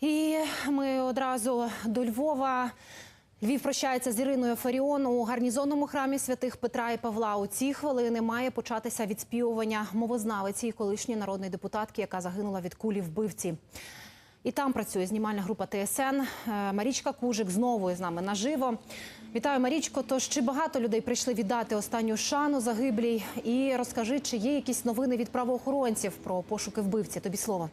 І ми одразу до Львова. Львів прощається з Іриною Фаріон у гарнізонному храмі святих Петра і Павла. У ці хвилини має початися відспівування мовознавиці і колишньої народної депутатки, яка загинула від кулі вбивці. І там працює знімальна група ТСН. Е, Марічка Кужик знову з нами наживо. Вітаю, Марічко. Тож чи багато людей прийшли віддати останню шану загиблій? І розкажи, чи є якісь новини від правоохоронців про пошуки вбивці? Тобі слово.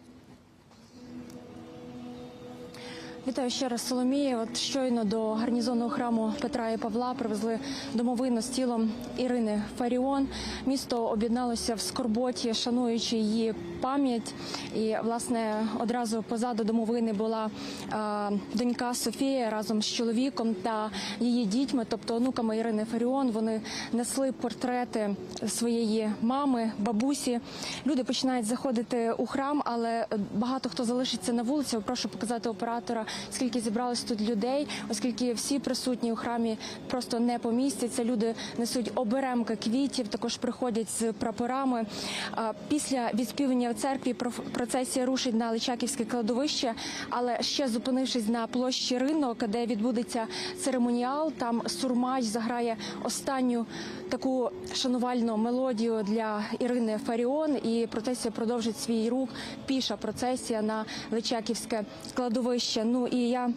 Вітаю ще раз Соломія. От щойно до гарнізонного храму Петра і Павла привезли домовину з тілом Ірини Фаріон. Місто об'єдналося в скорботі, шануючи її пам'ять. І власне одразу позаду домовини була е, донька Софія разом з чоловіком та її дітьми, тобто онуками Ірини Фаріон. Вони несли портрети своєї мами, бабусі. Люди починають заходити у храм, але багато хто залишиться на вулиці. Прошу показати оператора, скільки зібралось тут людей, оскільки всі присутні у храмі просто не помістяться. Люди несуть оберемки квітів, також приходять з прапорами. Після відспівання в церкві процесія рушить на Личаківське кладовище, але ще зупинившись на площі ринок, де відбудеться церемоніал, там Сурмач заграє останню таку шанувальну мелодію для Ірини Фаріон. І процесія продовжить свій рух. Піша процесія на Личаківське кладовище. Ну і я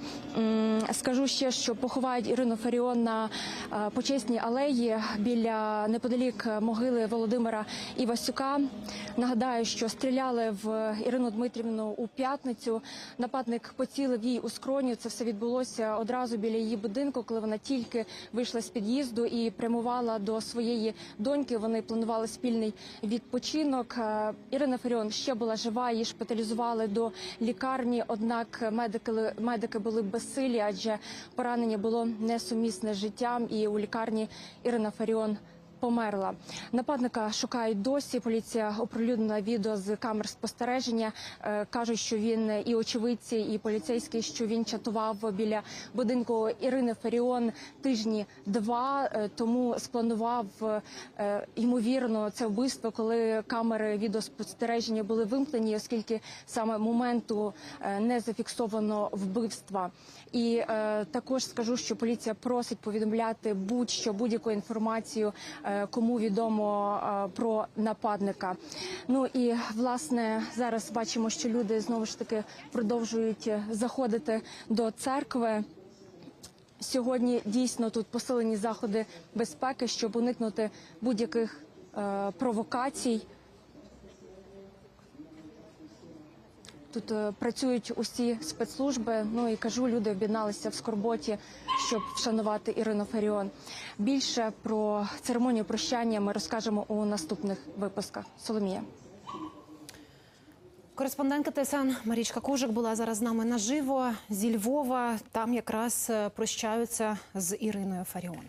скажу ще, що поховають Ірину Фаріон на е, почесній алеї біля неподалік могили Володимира Івасюка. Нагадаю, що стріляли в Ірину Дмитрівну у п'ятницю. Нападник поцілив їй у скроню. Це все відбулося одразу біля її будинку, коли вона тільки вийшла з під'їзду і прямувала до своєї доньки. Вони планували спільний відпочинок. Е, Ірина Фаріон ще була жива. Її шпиталізували до лікарні. Однак медики медики були безсилі, адже поранення було несумісне з життям. І у лікарні Ірина Фаріон померла. Нападника шукають досі. Поліція оприлюднила відео з камер спостереження. Е, Кажуть, що він і очевидці, і поліцейські, що він чатував біля будинку Ірини Фаріон тижні два. Е, Тому спланував е, ймовірно це вбивство, коли камери відеоспостереження були вимкнені, оскільки саме моменту не зафіксовано вбивства. І також скажу, що поліція просить повідомляти будь-що будь-яку інформацію, кому відомо е, про нападника. Ну і власне зараз бачимо, що люди знову ж таки продовжують заходити до церкви. Сьогодні дійсно тут посилені заходи безпеки, щоб уникнути будь-яких е, провокацій. Тут е, працюють усі спецслужби. Ну і кажу, люди об'єдналися в скорботі, щоб вшанувати Ірину Фаріон. Більше про церемонію прощання ми розкажемо у наступних випусках. Соломія. Кореспондентка ТСН Марічка Кужик була зараз з нами наживо зі Львова. Там якраз е, прощаються з Іриною Фаріон.